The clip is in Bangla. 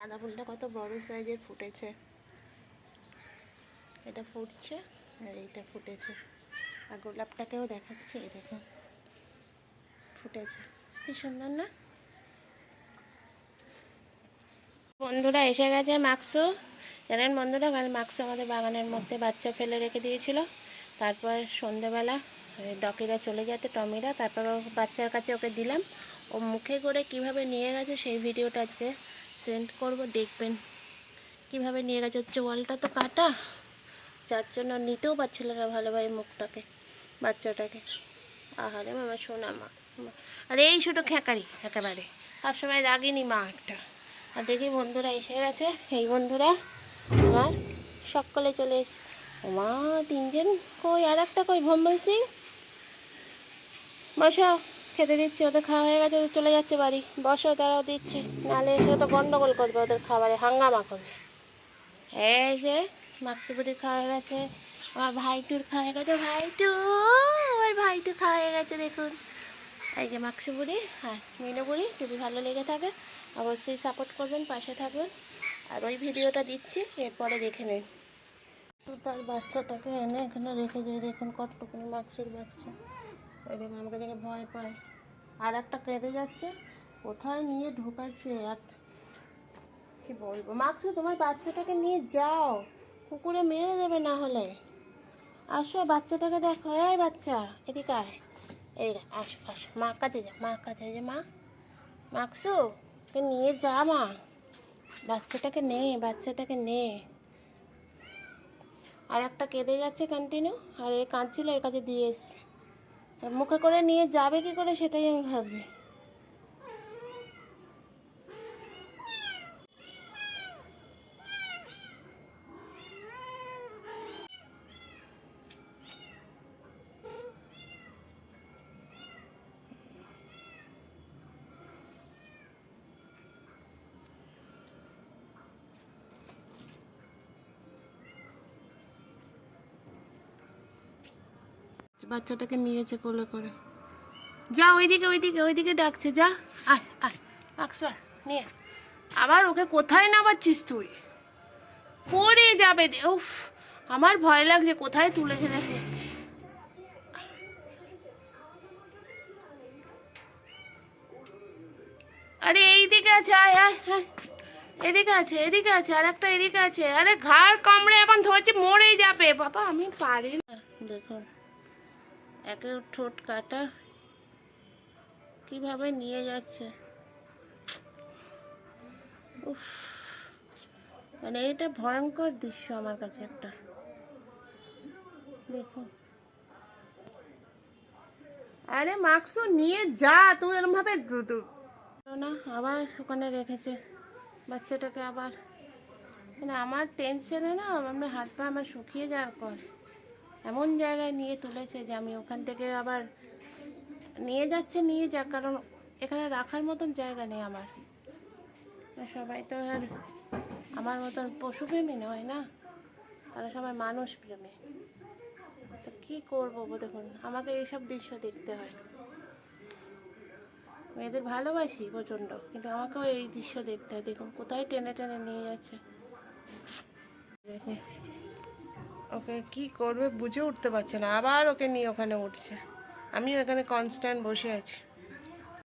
গাঁদা ফুলটা কত বড় সাইজের ফুটেছে? এটা ফুটছে আর এইটা ফুটেছে। আর গোলাপটাকেও দেখাচ্ছে, এই দেখুন। ফুটেছে। কি সুন্দর না? বন্ধুরা এসে গেছে মাক্সু। জানেন বন্ধুরা কারণ মাক্সু আমাদের বাগানের মধ্যে বাচ্চা ফেলে রেখে দিয়েছিল। তারপর সন্ধেবেলা ডকিরা চলে যেতে টমিরা। তারপর বাচ্চার কাছে ওকে দিলাম। ও মুখে করে কীভাবে নিয়ে গেছে সেই ভিডিওটা আজকে সেন্ড করব, দেখবেন। কীভাবে নিয়ে গেছে চোয়ালটা তো কাটা। যার জন্য নিতেও পারছিল না ভালোভাবে মুখটাকে, বাচ্চাটাকে। আহারে মামা শোনা মা। আর এই শুধু খেকারি একেবারে সবসময় রাগিনি মা একটা। আর দেখি বন্ধুরা এসে গেছে। এই বন্ধুরা আমার সকলে চলে এসে মা, তিনজন কই? আর একটা কই? ভম্বল সিং? বসো। খেতে দিচ্ছি, ওদের খাওয়া হয়ে গেছে, ওদের চলে যাচ্ছে বাড়ি। বসো তারাও দিচ্ছি। নাহলে এসে তো গন্ডগোল করবে ওদের খাবারে, হাঙ্গামা করবে। এই যে মাক্সিবুটির খাওয়া হয়ে গেছে, আমার ভাইটুর খাওয়া হয়ে গেছে। ভাইটু, আমার ভাইটু খাওয়া হয়ে গেছে, দেখুন। এই যে মাক্সিবুড়ি হ্যাঁ মিনুবুড়ি যদি ভালো লেগে থাকে, অবশ্যই সাপোর্ট করবেন, পাশে থাকবেন। আর ওই ভিডিওটা দিচ্ছি, এরপরে দেখে নিন। তার বাচ্চাটাকে এনে এখানে রেখে দিয়ে দেখুন কতটুকুনি মাক্সুর বাচ্চা। ওই দেখুন আমাকে দেখে ভয় পায়। আর একটা কেঁদে যাচ্ছে, কোথায় নিয়ে ঢোকাচ্ছে? আর কি বলব? মাক্সু তোমার বাচ্চাটাকে নিয়ে যাও। কুকুরে মেরে দেবে না হলে। আসো, বাচ্চাটাকে দেখো। এই বাচ্চা, এদিকে আয়। এই আসো আসো। মার কাছে যা মার কাছে এই যে, মা। মাকসু কে নিয়ে যা, মা। বাচ্চাটাকে নে বাচ্চাটাকে নে। আর একটা কেঁদে যাচ্ছে কন্টিনিউ আর এ কাঁদছিল, এর কাছে দিয়ে এসছি। মুখে করে নিয়ে যাবে কি করে সেটাই আমি ভাবছি। বাচ্চাটাকে নিয়েছে কোলে করে। যা ওইদিকে ওইদিকে ওইদিকে ডাকছে যা আয় আয় আয়, নিয়ে। আবার ওকে কোথায় নামাচ্ছিস তুই? পড়ে যাবে উফ আমার ভয় লাগছে কোথায় তুলেছে দেখো। আরে এইদিকে আছে আয় আয় আয়। এদিকে আছে এদিকে আছে আর একটা এদিকে আছে। আরে ঘাড় কামড়ে এখন ধরছে মরেই যাবে। বাবা আমি পারি না। দেখুন। একে ঠোঁট কাটা। কীভাবে নিয়ে যাচ্ছে? উফ মানে এটা ভয়ঙ্কর দৃশ্য আমার কাছে একটা। দেখুন। আরে মাক্সু, নিয়ে যা, তুই এরম ভাবে দু- দু- না, আবার ওখানে রেখেছে বাচ্চাটাকে আবার। মানে আমার টেনশনে না আমার হাত পা আমার শুকিয়ে যাওয়ার পর। এমন জায়গায় নিয়ে তুলেছে যে আমি ওখান থেকে আবার নিয়ে যাচ্ছে, নিয়ে যাক, কারণ এখানে রাখার মতন জায়গা নেই আমার। সবাই তো আর আমার মতন পশুপ্রেমী নয় না? তারা সবাই মানুষ প্রেমী তো কী করব দেখুন, আমাকে এইসব দৃশ্য দেখতে হয়। মেয়েদের ভালোবাসি প্রচণ্ড, কিন্তু আমাকেও এই দৃশ্য দেখতে হয়। দেখুন, কোথায় টেনে টেনে নিয়ে যাচ্ছে। দেখুন ওকে কি করবে বুঝে উঠতে পারছে না। আবার ওকে নিয়ে ওখানে উঠছে। আমিও ওখানে কনস্ট্যান্ট বসে আছি।